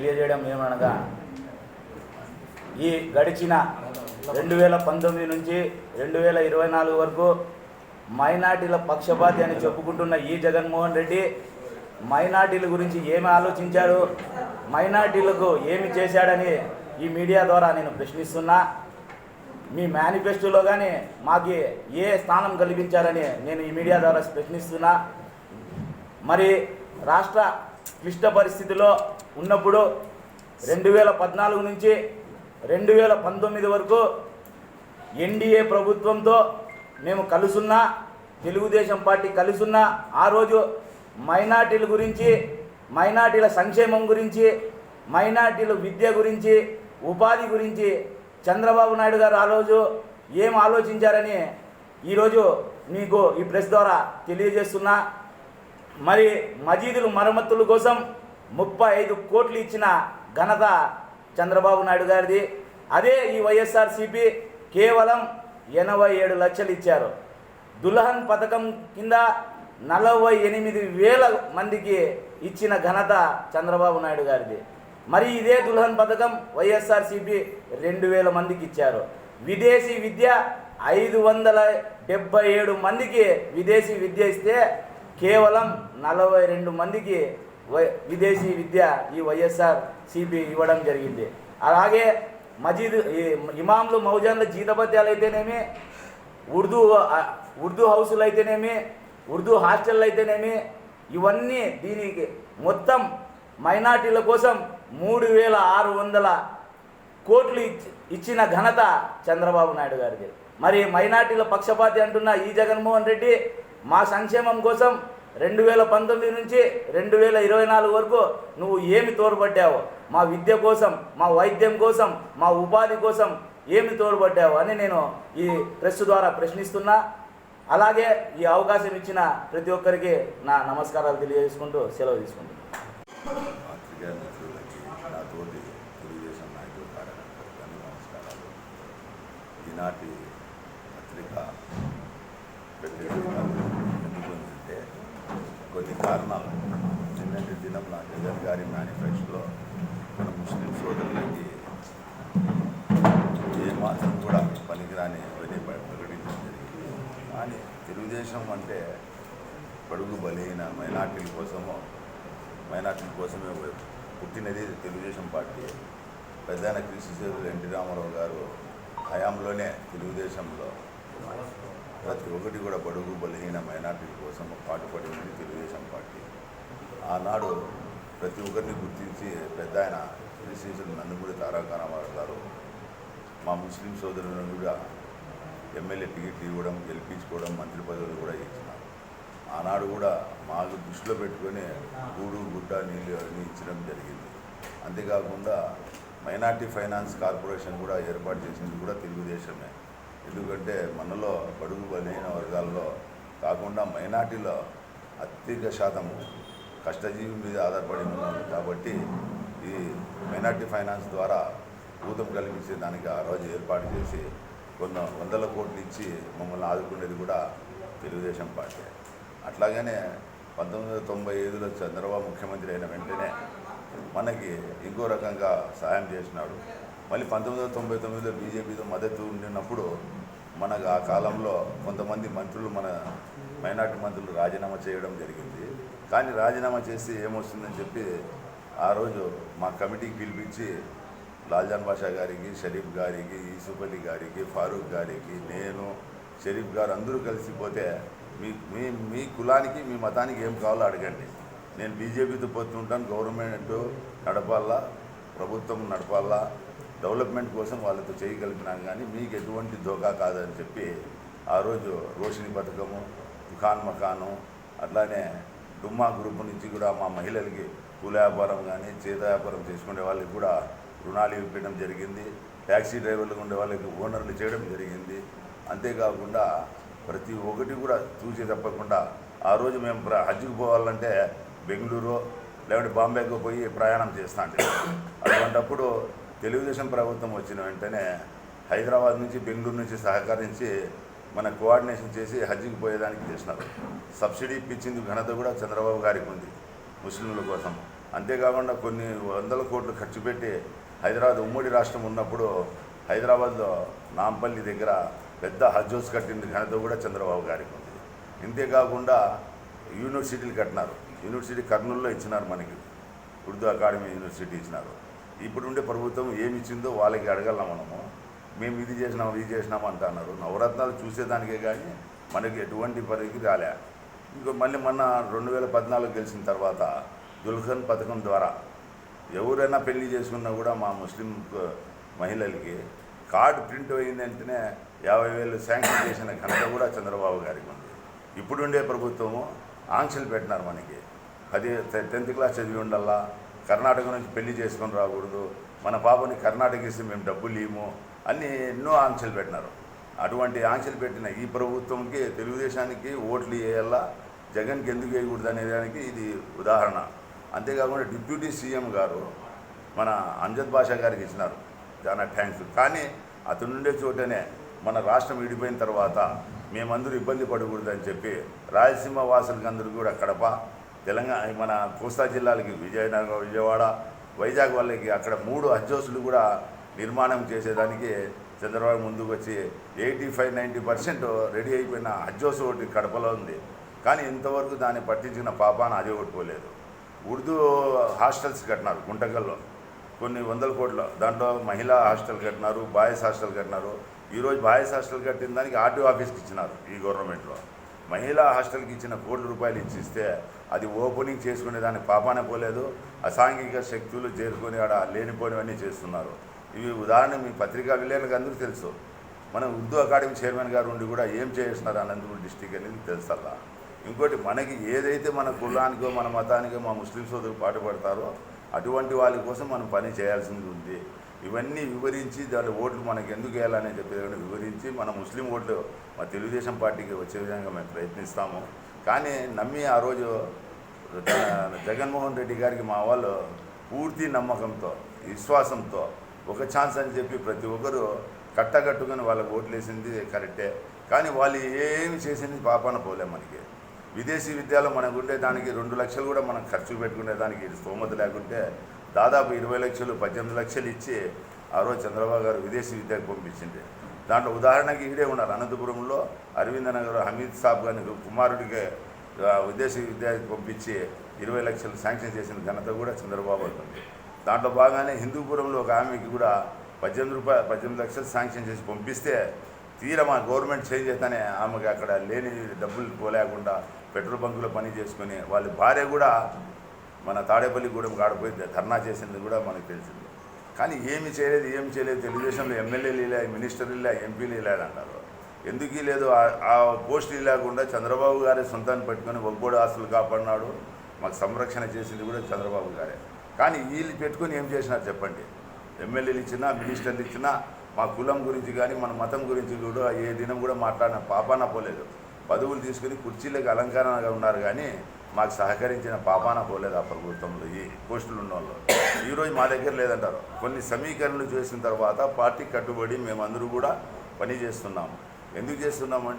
తెలియజేయడం ఏమనగా ఈ గడిచిన రెండు వేల పంతొమ్మిది నుంచి రెండు వేల ఇరవై నాలుగు వరకు మైనార్టీల పక్షపాతి అని చెప్పుకుంటున్న ఈ జగన్మోహన్ రెడ్డి మైనార్టీల గురించి ఏమి ఆలోచించాడు? మైనార్టీలకు ఏమి చేశాడని ఈ మీడియా ద్వారా నేను ప్రశ్నిస్తున్నా. మీ మేనిఫెస్టోలో కానీ మాకు ఏ స్థానం కల్పించారని నేను ఈ మీడియా ద్వారా ప్రశ్నిస్తున్నా. మరి రాష్ట్ర క్లిష్ట పరిస్థితిలో ఉన్నప్పుడు రెండు వేల పద్నాలుగు నుంచి రెండు వేల పంతొమ్మిది వరకు ఎన్డీఏ ప్రభుత్వంతో మేము కలుసున్నా తెలుగుదేశం పార్టీ కలుసున్నా ఆ రోజు మైనార్టీల గురించి మైనార్టీల సంక్షేమం గురించి మైనార్టీల విద్య గురించి ఉపాధి గురించి చంద్రబాబు నాయుడు గారు ఆ రోజు ఏం ఆలోచించారని ఈరోజు మీకు ఈ ప్రెస్ ద్వారా తెలియజేస్తున్నా. మరి మజీదులు మరమ్మతుల కోసం ముప్పై ఐదు కోట్లు ఇచ్చిన ఘనత చంద్రబాబు నాయుడు గారిది. అదే ఈ వైఎస్ఆర్సీపీ కేవలం ఎనభై ఏడు లక్షలు ఇచ్చారు. దుల్హన్ పథకం కింద నలభై ఎనిమిది వేల మందికి ఇచ్చిన ఘనత చంద్రబాబు నాయుడు గారిది. మరి ఇదే దుల్హన్ పథకం వైఎస్ఆర్సీపీ రెండు వేల మందికి ఇచ్చారు. విదేశీ విద్య ఐదు వందల డెబ్బై ఏడు మందికి విదేశీ విద్య ఇస్తే కేవలం నలభై రెండు మందికి వై- విదేశీ విద్య ఈ వైఎస్ఆర్ సిపి ఇవ్వడం జరిగింది. అలాగే మజీద్ ఇమాంలు మౌజాన్ల జీతభత్యాలు అయితేనేమి ఉర్దూ ఉర్దూ హౌసులు అయితేనేమి ఉర్దూ హాస్టల్ అయితేనేమి ఇవన్నీ దీనికి మొత్తం మైనార్టీల కోసం మూడు వేల ఆరు వందల కోట్లు ఇచ్చిన ఘనత చంద్రబాబు నాయుడు గారిది. మరి మైనార్టీల పక్షపాతి అంటున్న ఈ జగన్మోహన్ రెడ్డి మా సంక్షేమం కోసం రెండు వేల పంతొమ్మిది నుంచి రెండు వేల ఇరవై నాలుగు వరకు నువ్వు ఏమి తోడ్పడ్డావు? మా విద్య కోసం మా వైద్యం కోసం మా ఉపాధి కోసం ఏమి తోడ్పడ్డావు అని నేను ఈ ప్రెస్ ద్వారా ప్రశ్నిస్తున్నా. అలాగే ఈ అవకాశం ఇచ్చిన ప్రతి ఒక్కరికి నా నమస్కారాలు తెలియజేసుకుంటూ సెలవు తీసుకుంటున్నాను మిత్రులకి నా తోటి తెలుగుదేశం నాయకులు కార్యకర్తలకు నమస్కారాలు ఈనాటి పత్రిక ప్రతినిధిగా ఎందుకుందంటే కొన్ని కారణాలు. నిన్నటి దినం నా జగన్ గారి మేనిఫెస్టోలో మన ముస్లిం సోదరులకి ఏమాత్రం కూడా పనికిరాని అవన్నీ ప్రకటించడం జరిగింది. కానీ తెలుగుదేశం అంటే పడుగు బలైన మైనార్టీల కోసమో మైనార్టీల కోసమే పుట్టినది తెలుగుదేశం పార్టీ. ప్రధాన కృషి కృష్ణశేఖరులు ఎన్టీ రామారావు గారు హయాంలోనే తెలుగుదేశంలో ప్రతి ఒక్కటి కూడా బడుగు బలహీన మైనార్టీల కోసం పాటుపడి ఉంది తెలుగుదేశం పార్టీ. ఆనాడు ప్రతి ఒక్కరిని గుర్తించి పెద్ద ఆయన శ్రీశేషులు నందమూరి తారక రామారావు గారు మా ముస్లిం సోదరులను కూడా ఎమ్మెల్యే టికెట్ ఇవ్వడం గెలిపించుకోవడం మంత్రి పదవులు కూడా ఇచ్చినారు. ఆనాడు కూడా మాకు దృష్టిలో పెట్టుకొని గూడు గుడ్డ నీళ్ళు అన్నీ ఇచ్చడం జరిగింది. అంతేకాకుండా మైనార్టీ ఫైనాన్స్ కార్పొరేషన్ కూడా ఏర్పాటు చేసింది కూడా తెలుగుదేశమే. ఎందుకంటే మనలో బడుగు బలైన వర్గాల్లో కాకుండా మైనార్టీలో అత్యధిక శాతము కష్టజీవి మీద ఆధారపడి ఉన్నాను కాబట్టి ఈ మైనార్టీ ఫైనాన్స్ ద్వారా భూతం కల్పించే దానికి ఆ రోజు ఏర్పాటు చేసి కొన్ని వందల కోట్లు ఇచ్చి మమ్మల్ని ఆదుకునేది కూడా తెలుగుదేశం పార్టీ. అట్లాగనే పంతొమ్మిది వందల తొంభై ఐదులో చంద్రబాబు ముఖ్యమంత్రి అయిన వెంటనే మనకి ఇంకో రకంగా సహాయం చేసినాడు మళ్ళీ పంతొమ్మిది వందల తొంభై తొమ్మిదిలో బీజేపీతో మద్దతు ఉండినప్పుడు మనకు ఆ కాలంలో కొంతమంది మంత్రులు మన మైనార్టీ మంత్రులు రాజీనామా చేయడం జరిగింది. కానీ రాజీనామా చేసి ఏమొస్తుందని చెప్పి ఆ రోజు మా కమిటీకి పిలిపించి లాల్జాన్ బాషా గారికి షరీఫ్ గారికి యూసుఫ్ అలీ గారికి ఫారూక్ గారికి నేను షరీఫ్ గారు అందరూ కలిసిపోతే మీ మీ మీ కులానికి మీ మతానికి ఏం కావాలో అడగండి. నేను బీజేపీతో పోతుంటాను గవర్నమెంట్ నడపాలా ప్రభుత్వం నడపాలా డెవలప్మెంట్ కోసం వాళ్ళతో చేయగలిగినాం కానీ మీకు ఎటువంటి దోకా కాదని చెప్పి ఆ రోజు రోషిని పథకము దుకాన్ మకాను అట్లానే డుమ్మా గ్రూప్ నుంచి కూడా మా మహిళలకి పూల వ్యాపారం కానీ చేత వ్యాపారం చేసుకునే వాళ్ళకి కూడా రుణాలు ఇవ్వడం జరిగింది. ట్యాక్సీ డ్రైవర్లు ఉండే వాళ్ళకి ఓనర్లు చేయడం జరిగింది. అంతేకాకుండా ప్రతి ఒక్కటి కూడా చూసి తప్పకుండా ఆ రోజు మేము ప్ర- హజ్కి పోవాలంటే బెంగళూరు లేకుంటే బాంబేకు పోయి ప్రయాణం చేస్తా అంటే అటువంటప్పుడు తెలుగుదేశం ప్రభుత్వం వచ్చిన వెంటనే హైదరాబాద్ నుంచి బెంగళూరు నుంచి సహకరించి మన కోఆర్డినేషన్ చేసి హజ్జికి పోయేదానికి చేసినారు. సబ్సిడీ ఇప్పించింది ఘనత కూడా చంద్రబాబు గారికి ఉంది ముస్లింల కోసం. అంతేకాకుండా కొన్ని వందల కోట్లు ఖర్చు పెట్టి హైదరాబాద్ ఉమ్మడి రాష్ట్రం ఉన్నప్పుడు హైదరాబాద్లో నాంపల్లి దగ్గర పెద్ద హజ్ హౌస్ కట్టిన ఘనత కూడా చంద్రబాబు గారికి ఉంది. ఇంతేకాకుండా యూనివర్సిటీలు కట్టినారు. యూనివర్సిటీ కర్నూలులో ఇచ్చినారు మనకి. ఉర్దూ అకాడమీ యూనివర్సిటీ ఇచ్చినారు. ఇప్పుడుండే ప్రభుత్వం ఏమి ఇచ్చిందో వాళ్ళకి అడగలం మనము? మేము ఇది చేసినాం ఇది చేసినాం అంటున్నారు. నవరత్నాలు చూసేదానికే కానీ మనకి ఎటువంటి పరిధికి రాలే. ఇంకో మళ్ళీ మొన్న రెండు వేల పద్నాలుగు గెలిచిన తర్వాత దుల్హన్ పథకం ద్వారా ఎవరైనా పెళ్ళి చేసుకున్నా కూడా మా ముస్లిం మహిళలకి కార్డు ప్రింట్ అయిన వెంటనే యాభై వేలు శాంక్షన్ చేసిన ఘనత కూడా చంద్రబాబు గారికి ఉంది. ఇప్పుడుండే ప్రభుత్వము ఆంక్షలు పెట్టినారు మనకి. అది టెన్త్ క్లాస్ చదివి ఉండాలా? కర్ణాటక నుంచి పెళ్ళి చేసుకొని రాకూడదు. మన పాపని కర్ణాటక ఇస్తే మేము డబ్బులు ఇవ్వము. అన్ని ఎన్నో ఆంక్షలు పెట్టినారు. అటువంటి ఆంక్షలు పెట్టిన ఈ ప్రభుత్వంకి తెలుగుదేశానికి ఓట్లు వేయాలా? జగన్కి ఎందుకు వేయకూడదు అనే దానికి ఇది ఉదాహరణ. అంతేకాకుండా డిప్యూటీ సీఎం గారు మన అంజద్ బాషా గారికి ఇచ్చినారు. చాలా థ్యాంక్స్. కానీ అతను ఉండే చోటనే మన రాష్ట్రం విడిపోయిన తర్వాత మేమందరూ ఇబ్బంది పడకూడదని చెప్పి రాయలసీమ వాసులకి అందరూ కూడా కడప తెలంగాణ మన కోస్తా జిల్లాలకి విజయనగరం విజయవాడ వైజాగ్ వాళ్ళకి అక్కడ మూడు హజ్జోసులు కూడా నిర్మాణం చేసేదానికి చంద్రబాబు ముందుకు వచ్చి eighty five ninety percent ready అయిపోయిన హజ్జోస్ ఒకటి కడపలో ఉంది. కానీ ఇంతవరకు దాన్ని పట్టించిన పాపాన అది ఓడిపోలేదు ఉర్దూ హాస్టల్స్ కట్టినారు గుంటకల్లో. కొన్ని వందల కోట్ల. దాంట్లో మహిళా హాస్టల్ కట్టినారు బాయ్స్ హాస్టల్ కట్టినారు. ఈరోజు బాయ్స్ హాస్టల్ కట్టిన దానికి ఆర్టీఓ ఆఫీస్కి ఇచ్చినారు ఈ గవర్నమెంట్లో. మహిళా హాస్టల్కి ఇచ్చిన కోట్ల రూపాయలు ఇచ్చిస్తే అది ఓపెనింగ్ చేసుకునే దానికి పాపాన పోలేదు అసాంఘిక శక్తులు చేరుకొని ఆడ లేనిపోనివన్నీ చేస్తున్నారు. ఇవి ఉదాహరణ మీ పత్రికా విలేకరులకు అందరూ తెలుసు. మన ఉర్దూ అకాడమీ చైర్మన్ గారు ఉండి కూడా ఏం చేస్తున్నారు అనంతపురం డిస్టిక్ అనేది తెలుసల్లా ఇంకోటి మనకి ఏదైతే మన కులానికో మన మతానికో మా ముస్లిం సోదరులు పాటుపడతారో అటువంటి వాళ్ళ కోసం మనం పని చేయాల్సింది ఉంది. ఇవన్నీ వివరించి దాని ఓట్లు మనకి ఎందుకు వేయాలనే చెప్పేది వివరించి మన ముస్లిం ఓట్లు మా తెలుగుదేశం పార్టీకి వచ్చే విధంగా మేము ప్రయత్నిస్తాము. కానీ నమ్మి ఆ రోజు జగన్మోహన్ రెడ్డి గారికి మా వాళ్ళు పూర్తి నమ్మకంతో విశ్వాసంతో ఒక ఛాన్స్ అని చెప్పి ప్రతి ఒక్కరు కట్టకట్టుకుని వాళ్ళకి ఓట్లేసింది కరెక్టే. కానీ వాళ్ళు ఏమి చేసింది పాపాన పోలే మనకి. విదేశీ విద్యలో మనకు ఉండే దానికి రెండు లక్షలు కూడా మనం ఖర్చు పెట్టుకునే దానికి స్తోమత లేకుంటే దాదాపు ఇరవై లక్షలు పద్దెనిమిది లక్షలు ఇచ్చి ఆ రోజు చంద్రబాబు గారు విదేశీ విద్యకు పంపించింది. దాంట్లో ఉదాహరణకి ఈడే ఉన్నారు. అనంతపురంలో అరవింద నగర్ హమీద్ సాబ్ గారి కుమారుడికి ఉద్దేశ విదేశీ పంపించి ఇరవై లక్షలు శాంక్షన్ చేసిన ఘనత కూడా చంద్రబాబు అవుతుంది దాంట్లో బాగానే హిందూపురంలో ఒక ఆమెకి కూడా పద్దెనిమిది రూపాయలు పద్దెనిమిది లక్షలు శాంక్షన్ చేసి పంపిస్తే తీరా మా గవర్నమెంట్ చేంజ్ చేస్తానే ఆమెకి అక్కడ లేని డబ్బులు పోలేకుండా పెట్రోల్ బంకులో పని చేసుకుని వాళ్ళ భార్య కూడా మన తాడేపల్లిగూడెం కాడపోయి ధర్నా చేసింది కూడా మనకు తెలిసింది. కానీ ఏమి చేయలేదు ఏమి చేయలేదు. తెలుగుదేశంలో ఎమ్మెల్యేలు ఇలా మినిస్టర్లు ఇలా ఎంపీలు ఇలా అంటారు. ఎందుకు లేదు? ఆ- ఆ పోస్టులు లేకుండా చంద్రబాబు గారే సొంతాన్ని పెట్టుకొని ఒగ్గోడు ఆస్తులు కాపాడినాడు. మాకు సంరక్షణ చేసింది కూడా చంద్రబాబు గారే. కానీ వీళ్ళు పెట్టుకొని ఏం చేసినారు చెప్పండి? ఎమ్మెల్యేలు ఇచ్చినా మినిస్టర్లు ఇచ్చినా మా కులం గురించి కానీ మన మతం గురించి కూడా ఏ దినం కూడా మాట్లాడిన పాపాన పోలేదు. పదవులు తీసుకుని కుర్చీలకు అలంకరణగా ఉన్నారు కానీ మాకు సహకరించిన పాపాన పోలేదు ఆ ప్రభుత్వంలో ఈ పోస్టులు ఉన్న వాళ్ళు ఈరోజు మా దగ్గర లేదంటారు. కొన్ని సమీకరణలు చేసిన తర్వాత పార్టీ కట్టుబడి మేమందరూ కూడా పని చేస్తున్నాము. ఎందుకు చేస్తున్నామంటే